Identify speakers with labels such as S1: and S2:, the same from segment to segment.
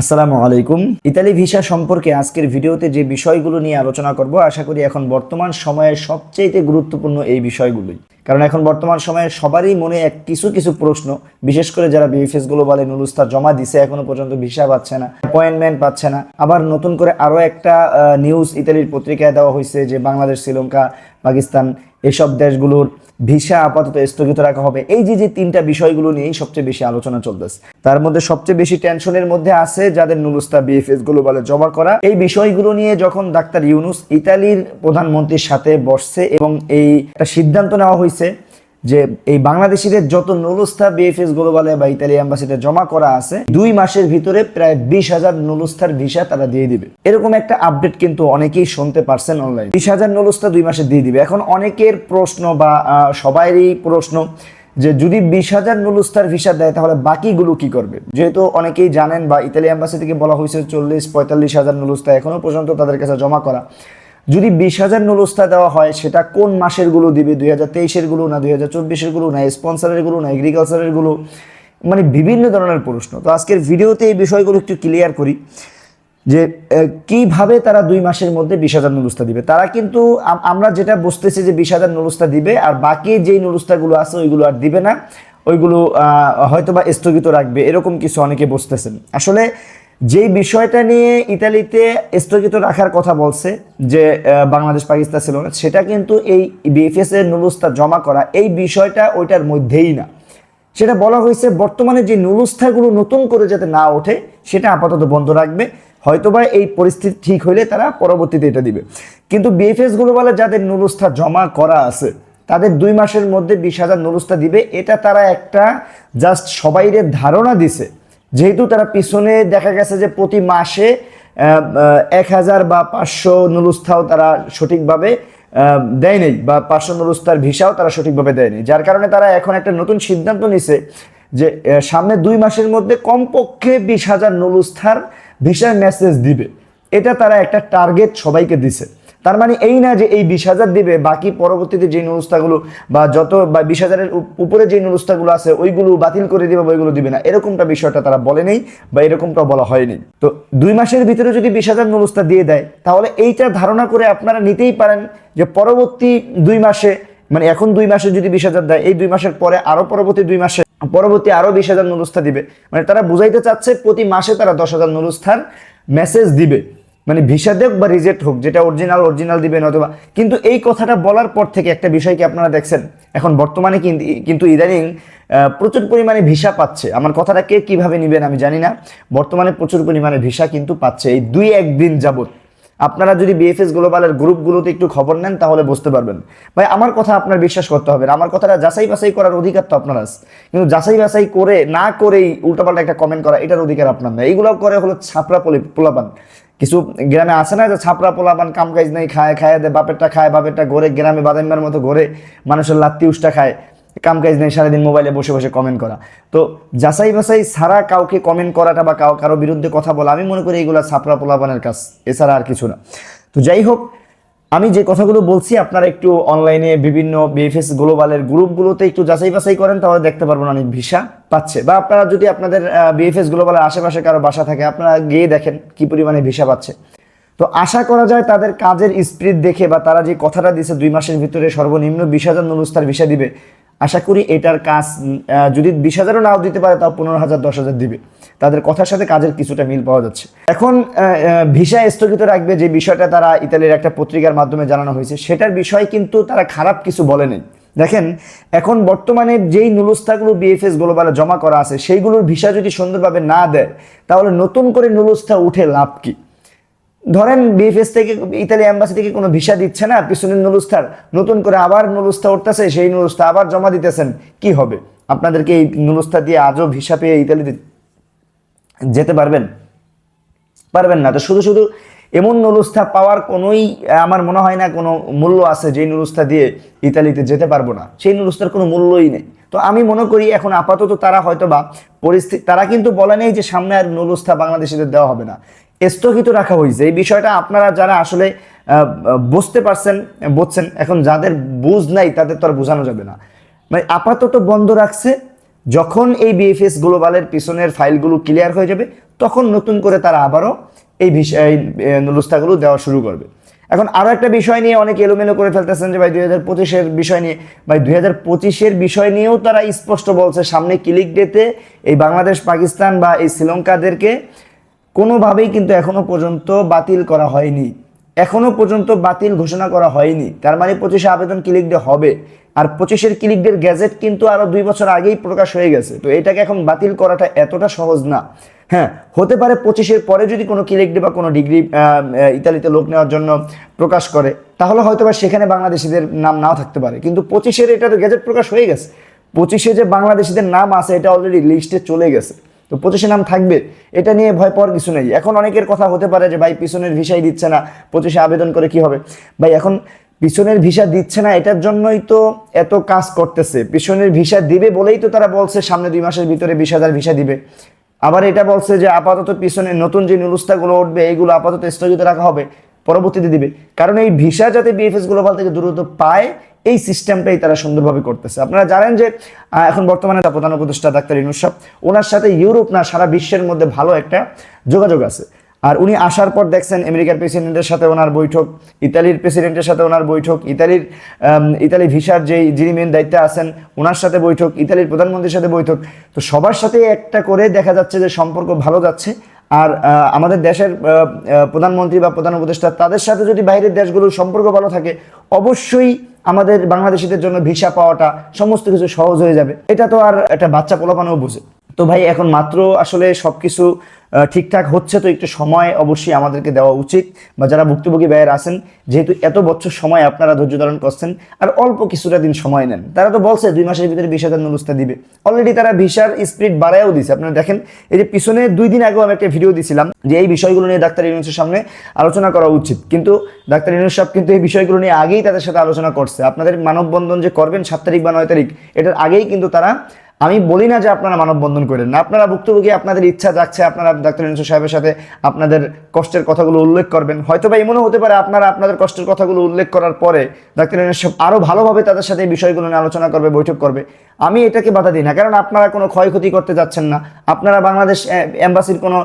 S1: আসসালামু আলাইকুম। Italy visa সম্পর্কে আজকের ভিডিওতে যে বিষয়গুলো নিয়ে আলোচনা করব, আশা করি এখন বর্তমান সময়ে সবচেয়ে গুরুত্বপূর্ণ এই বিষয়গুলোই। কারণ এখন বর্তমান সময়ে সবারই মনে এক কিছু কিছু প্রশ্ন, বিশেষ করে যারা বিএফএসগুলো বলে নুলুস্তা জমা দিছে, এখনও পর্যন্ত ভিসা পাচ্ছে না অ্যাপয়েন্টমেন্ট পাচ্ছে না। আবার নতুন করে আরও একটা নিউজ ইতালির পত্রিকায় দেওয়া হয়েছে যে বাংলাদেশ, শ্রীলঙ্কা, পাকিস্তান, এসব দেশগুলোর ভিসা আপাতত স্থগিত রাখা হবে। এই যে যে তিনটা বিষয়গুলো নিয়েই সবচেয়ে বেশি আলোচনা চলতেছে। তার মধ্যে সবচেয়ে বেশি টেনশনের মধ্যে আছে যাদের নুলুস্তা বিএফএস গ্লোবালে বলে জমা করা। এই বিষয়গুলো নিয়ে যখন ডাক্তার ইউনুস ইতালির প্রধানমন্ত্রীর সাথে বসছে এবং এই একটা সিদ্ধান্ত নেওয়া হয়েছে যে এই বাংলাদেশিদের যত নুলুস্তা বিএফএস গ্লোবালে বা ইতালি অ্যাম্বাসিতে জমা করা আছে, দুই মাসের ভিতরে প্রায় বিশ হাজার নুলুস্তার ভিসা তারা দিয়ে দিবে। এরকম একটা আপডেট কিন্তু অনেকেই শুনতে পারছেন অনলাইন বিশ হাজার নুলুস্তা দুই মাসে দিয়ে দিবে। এখন অনেকের প্রশ্ন বা সবারই প্রশ্ন যে যদি বিশ হাজার নুলুস্তার ভিসা দেয়, তাহলে বাকিগুলো কি করবে? যেহেতু অনেকেই জানেন বা ইতালি অ্যাম্বাসি থেকে বলা হয়েছে চল্লিশ, পঁয়তাল্লিশ হাজার নুলুস্তা এখনও পর্যন্ত তাদের কাছে জমা করা। যদি বিশ হাজার নুলুস্তা দেওয়া হয় সেটা কোন মাসেরগুলো দিবে? দুই হাজার তেইশেরগুলো না দুই হাজার চব্বিশেরগুলো না স্পন্সারেরগুলো না এগ্রিকালচারেরগুলো? মানে বিভিন্ন ধরনের প্রশ্ন। তো আজকের ভিডিওতে এই বিষয়গুলো একটু ক্লিয়ার করি যে কীভাবে তারা দুই মাসের মধ্যে বিশ হাজার নুলুস্তা দিবে? তারা কিন্তু আমরা যেটা বুঝতেছি যে বিশ হাজার নুলুস্তা দিবে আর বাকি যেই নুলুস্তাগুলো আছে ওইগুলো আর দিবে না। ওইগুলো আহ, হয়তো বা স্থগিত রাখবে এরকম কিছু অনেকে বুঝতেছেন। আসলে যেই বিষয়টা নিয়ে ইতালিতে স্থগিত রাখার কথা বলছে যে বাংলাদেশ, পাকিস্তান ছিল না সেটা কিন্তু এই বিএফএস এর নুলুস্তা জমা করা এই বিষয়টা ওইটার মধ্যেই না। সেটা বলা হয়েছে বর্তমানে যে নুলুস্থাগুলো নতুন করে যাতে না ওঠে, সেটা আপাতত বন্ধ রাখবে। হয়তোবা এই পরিস্থিতি ঠিক হইলে তারা পরবর্তীতে এটা দিবে। কিন্তু বিএফএসগুলো বলে যাদের নুলুস্থা জমা করা আছে, তাদের দুই মাসের মধ্যে বিশ হাজার নুলুস্থা দিবে। এটা তারা একটা জাস্ট সবাইরে ধারণা দিছে যেহেতু তারা পিছনে দেখা গেছে যে প্রতি মাসে এক হাজার বা পাঁচশো নুলুস্থাও তারা সঠিকভাবে আহ, দেয় নেই বা পাঁচশো নুলুস্তার ভিসাও তারা সঠিকভাবে দেয়নি। যার কারণে তারা এখন একটা নতুন সিদ্ধান্ত নিছে যে সামনে দুই মাসের মধ্যে কমপক্ষে বিশ হাজার নুলুস্থার ভিসার মেসেজ দিবে। এটা তারা একটা টার্গেট সবাইকে দিছে। তার মানে এই না যে এই বিশ হাজার দিবে, বাকি পরবর্তীতে যে নুরুস্তাগুলো বা যত বা বিশ হাজারের উপরে যে নুরুস্তাগুলো আছে, ওইগুলো বাতিল করে দিবে বা ওইগুলো দিবে না। এরকমটা বিষয়টা তারা বলে নেই বা এরকমটা বলা হয়নি তো দুই মাসের ভিতরে যদি বিশ হাজার নুরুস্তা দিয়ে দেয়, তাহলে এইটা ধারণা করে আপনারা নিতেই পারেন যে পরবর্তী দুই মাসে মানে এখন দুই মাসে যদি বিশ হাজার দেয়, এই দুই মাসের পরে আরও পরবর্তী দুই মাসে পরবর্তী আরও বিশ হাজার নুরুস্তা দিবে। মানে তারা বুঝাইতে চাচ্ছে প্রতি মাসে তারা দশ হাজার নুরুস্থার মেসেজ দিবে। মানে ভিসা দেখ বা রিজেক্ট হোক, যেটা অরিজিনাল অরিজিনাল দিবেন অথবা কিন্তু এই কথাটা বলার পর থেকে একটা বিষয় কি আপনারা দেখছেন? এখন বর্তমানে কিন্তু ইদানিং প্রচুর পরিমাণে ভিসা পাচ্ছে। আমার কথাটা কে কীভাবে নেবেন আমি জানি না। বর্তমানে প্রচুর পরিমাণে ভিসা কিন্তু পাচ্ছে। এই দুই একদিন যাবত আপনারা যদি বিএফএস গ্লোবালের গ্রুপগুলোতে একটু খবর নেন, তাহলে বুঝতে পারবেন। ভাই, আমার কথা আপনার বিশ্বাস করতে হবে। আমার কথাটা যাচাই বাছাই করার অধিকার তো আপনার আছে। কিন্তু যাচাই বাছাই করে না করেই উল্টাপাল্টা একটা কমেন্ট করা, এটার অধিকার আপনার না এইগুলো করে হলো ছাপড়া পোলে পোলাপান। কিছু গ্রামে আছে না যে ছাপড়া পোলাপান কাম কাজ নেই, খায় খায় দেয় বাপেরটা খায়, বাপেরটা ঘরে, গ্রামে বাদামের মতো ঘরে, মানুষের লাত্তি উষ্টা খায়, কাম কাজ নেই, সারাদিন মোবাইলে বসে বসে কমেন্ট করা। তো যাচাই বাছাই সারা কাউকে কমেন্ট করাটা বা কারও বিরুদ্ধে কথা বলা, আমি মনে করি এইগুলো ছাপড়া পোলাপানের কাজ, এছাড়া আর কিছু না। তো যাই হোক আমি যে কথাগুলো বলছি, আপনারা একটু অনলাইনে বিভিন্ন বিএফএস গ্লোবালের গ্রুপগুলোতে একটু যাচাই বাছাই করেন, তাহলে দেখতে পারবেন অনেক ভিসা পাচ্ছে। বা আপনারা যদি আপনাদের বিএফএস গ্লোবালের আশেপাশে কারও বাসা থাকে, আপনারা গিয়ে দেখেন কি পরিমাণে ভিসা পাচ্ছে। তো আশা করা যায় তাদের কাজের স্পিরিট দেখে বা তারা যে কথাটা দিয়েছে দুই মাসের ভিতরে সর্বনিম্ন বিশ হাজার নুরুস্তার ভিসা দিবে আশা করি এটার কাজ যদি বিশ হাজারও নাও দিতে পারে, তাও পনেরো হাজার, দশ হাজার দিবে। তাদের কথার সাথে কাজের কিছুটা মিল পাওয়া যাচ্ছে। এখন ভিসা স্থগিত রাখবে যে বিষয়টা তারা ইতালির একটা পত্রিকার মাধ্যমে জানানো হয়েছে, সেটার বিষয় কিন্তু তারা খারাপ কিছু বলেনি দেখেন, এখন বর্তমানে যেই নুলুস্তাগুলো বিএফএস গ্লোবালে জমা করা আছে, সেইগুলোর ভিসা যদি সুন্দরভাবে না দেয়, তাহলে নতুন করে নুলুস্তা উঠে লাভ কি? ধরেন বিএফএস থেকে ইতালি অ্যাম্বাসি থেকে কোনো ভিসা দিচ্ছে না, পিছনের নুলুস্তার নতুন করে আবার নুলুস্তা উঠতেছে, সেই নুলুস্তা আবার জমা দিতেছেন, কি হবে? আপনাদেরকে এই নুলুস্তা দিয়ে আজও ভিসা পেয়ে ইতালিতে যেতে পারবেন? পারবেন না। তো শুধু শুধু এমন নুলুস্থা পাওয়ার কোনোই, আমার মনে হয় না কোনো মূল্য আছে যেই নুলুস্থা দিয়ে ইতালিতে যেতে পারব না। সেই নুলুস্থার কোনো মূল্যই নেই। তো আমি মনে করি এখন আপাতত তারা হয়তো বা পরিস্থিতি তারা কিন্তু বলে নেই যে সামনে আর নুলুস্থা বাংলাদেশিদের দেওয়া হবে না। স্থগিত রাখা হয়েছে। এই বিষয়টা আপনারা যারা আসলে বুঝতে পারছেন, বুঝছেন, এখন যাদের বুঝ নাই, তাদের তো আর বোঝানো যাবে না। মানে আপাতত বন্ধ রাখছে, যখন এই বিএফএস গ্লোবালের পিছনের ফাইলগুলো ক্লিয়ার হয়ে যাবে, তখন নতুন করে তারা আবারও এই বিষয় নুরুস্তাগুলো দেওয়া শুরু করবে। এখন আরও একটা বিষয় নিয়ে অনেক এলোমেলো করে ফেলতেছেন যে, ভাই, দুই হাজার পঁচিশের বিষয় নিয়ে, ভাই, দুই হাজার পঁচিশের বিষয় নিয়েও তারা স্পষ্ট বলছে, সামনে ক্লিক ডেতে এই বাংলাদেশ, পাকিস্তান বা এই শ্রীলঙ্কাদেরকে কোনোভাবেই কিন্তু এখনও পর্যন্ত বাতিল করা হয়নি। এখনও পর্যন্ত বাতিল ঘোষণা করা হয়নি। তার মানে পঁচিশে আবেদন ক্লিক ডে হবে। আর পঁচিশের ক্লিক ডের গ্যাজেট কিন্তু আরও দুই বছর আগেই প্রকাশ হয়ে গেছে। তো এটাকে এখন বাতিল করাটা এতটা সহজ না। হ্যাঁ হতে পারে পঁচিশের পরে যদি কোনো ক্লিক ডে বা কোনো ডিগ্রি ইতালিতে লোক নেওয়ার জন্য প্রকাশ করে, তাহলে হয়তো বা সেখানে বাংলাদেশিদের নাম নাও থাকতে পারে। কিন্তু পঁচিশের এটা তো গ্যাজেট প্রকাশ হয়ে গেছে। পঁচিশে যে বাংলাদেশিদের নাম আছে, এটা অলরেডি লিস্টে চলে গেছে। তো পঁচিশে নাম থাকবে। এটা নিয়ে ভয় পাওয়ার কিছু নেই। এখন অনেকের কথা হতে পারে যে, ভাই, পিছনের ভিসাই দিচ্ছে না। পঁচিশে আবেদন করে কি হবে? ভাই, এখন পিছনের ভিসা দিচ্ছে না, এটার জন্যই তো এত কাজ করতেছে। পিছনের ভিসা দিবে বলেই তো তারা বলছে, সামনে দুই মাসের ভিতরে বিশ হাজার ভিসা দিবে। আবার এটা বলছে যে, আপাতত পিছনে নতুন যে নুরুস্তাগুলো উঠবে এইগুলো আপাতত স্থগিত রাখা হবে। পরবর্তীতে দিবে। কারণ এই ভিসা যাতে বিএফএস গ্লোবাল থেকে দ্রুত পায় এই সিস্টেমটাই তারা সুন্দরভাবে করতেছে। আপনারা জানেন যে এখন বর্তমানে প্রধান উপদেষ্টা ডাক্তার ইনুস সাহেব, ওনার সাথে ইউরোপ না, সারা বিশ্বের মধ্যে ভালো একটা যোগাযোগ আছে। আর উনি আসার পর দেখছেন আমেরিকার প্রেসিডেন্টের সাথে ওনার বৈঠক, ইতালির প্রেসিডেন্টের সাথে ওনার বৈঠক, ইতালির ইতালি ভিসার যে যিনি মেন দায়িত্বে আছেন, ওনার সাথে বৈঠক, ইতালির প্রধানমন্ত্রীর সাথে বৈঠক। তো সবার সাথে একটা করে দেখা যাচ্ছে যে সম্পর্ক ভালো যাচ্ছে। আর আমাদের দেশের প্রধানমন্ত্রী বা প্রধান উপদেষ্টা তাদের সাথে যদি বাইরের দেশগুলোর সম্পর্ক ভালো থাকে, অবশ্যই আমাদের বাংলাদেশিদের জন্য ভিসা পাওয়াটা সমস্ত কিছু সহজ হয়ে যাবে। এটা তো আর একটা বাচ্চা পোলাপানও বুঝে। তো ভাই এখন মাত্র আসলে সবকিছু আহ, ঠিকঠাক হচ্ছে তো একটু সময় অবশ্যই আমাদেরকে দেওয়া উচিত। বা যারা ভুক্তভোগী ব্যয়ের আছেন যেহেতু এত বছর সময় আপনারা ধৈর্য ধারণ করছেন আর অল্প কিছুটা দিন সময় নেন। তারা তো বলছে দুই মাসের ভিতরে বিশ হাজার নুরুস্তা দিবে। অলরেডি তারা ভিসার স্পিড বাড়ায়ও দিছে। আপনারা দেখেন এই যে পিছনে দুই দিন আগেও আমি একটা ভিডিও দিছিলাম যে এই বিষয়গুলো নিয়ে ডাক্তার ইউনুসের সামনে আলোচনা করা উচিত। কিন্তু ডাক্তার ইউনুস সাহেব কিন্তু এই বিষয়গুলো নিয়ে আগেই তাদের সাথে আলোচনা করছে। আপনাদের মানববন্ধন যে করবেন সাত তারিখ বা নয় তারিখ এটার আগেই কিন্তু তারা আমি বলি না যে আপনারা মানববন্ধন করেন না। আপনারা ভুক্তভোগী, আপনাদের ইচ্ছা যাচ্ছে, আপনারা ডাক্তার ইনসু সাহেবের সাথে আপনাদের কষ্টের কথাগুলো উল্লেখ করবেন। হয়তো বা এমনও হতে পারে, আপনারা আপনাদের কষ্টের কথাগুলো উল্লেখ করার পরে ডাক্তার ইনসু সাহেব আরও ভালোভাবে তাদের সাথে এই বিষয়গুলো নিয়ে আলোচনা করবে, বৈঠক করবে। আমি এটাকে বাধা দিই না, কারণ আপনারা কোনো ক্ষয়ক্ষতি করতে যাচ্ছেন না। আপনারা বাংলাদেশ এম্বাসির কোনো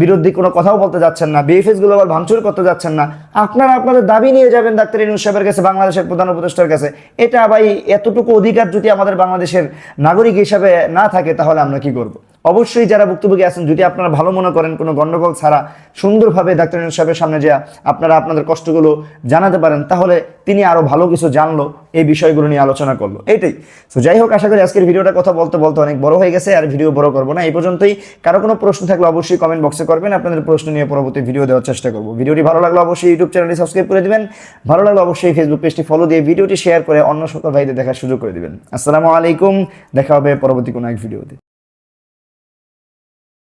S1: বিরোধী কোনো কথাও বলতে যাচ্ছেন না বিএফএস আবার ভাঙচুর করতে যাচ্ছেন না। আপনারা আপনাদের দাবি নিয়ে যাবেন ডাক্তার ইনুস সাহেবের কাছে, বাংলাদেশের প্রধান উপদেষ্টার কাছে। এটা ভাই এতটুকু অধিকার যদি আমাদের বাংলাদেশের নাগরিক হিসাবে না থাকে, তাহলে আমরা কি করব? অবশ্যই যারা ভুক্তভোগী আছেন, যদি আপনারা ভালো মনে করেন কোনো গন্ডগোল ছাড়া সুন্দরভাবে ডাক্তার সাহেবের সামনে যে আপনারা আপনাদের কষ্টগুলো জানাতে পারেন, তাহলে তিনি আরও ভালো কিছু জানলো, এই বিষয়গুলো নিয়ে আলোচনা করল। এটাই। তো যাই হোক, আশা করি আজকের ভিডিওটা কথা বলতে বলতে অনেক বড় হয়ে গেছে, আর ভিডিও বড় করব না। এই পর্যন্তই। কারও কোনো প্রশ্ন থাকলে অবশ্যই কমেন্ট বক্সে করবেন, আপনাদের প্রশ্ন নিয়ে পরবর্তী ভিডিও দেওয়ার চেষ্টা করব। ভিডিওটি ভালো লাগলে অবশ্যই ইউটিউব চ্যানেলটি সাবস্ক্রাইব করে দিবেন, ভালো লাগলে অবশ্যই ফেসবুক পেজটি ফলো দিয়ে ভিডিওটি শেয়ার করে অন্য সকল ভাইদের দেখার সুযোগ করে দিবেন। আসসালামু আলাইকুম, দেখা হবে পরবর্তী কোনো এক ভিডিওতে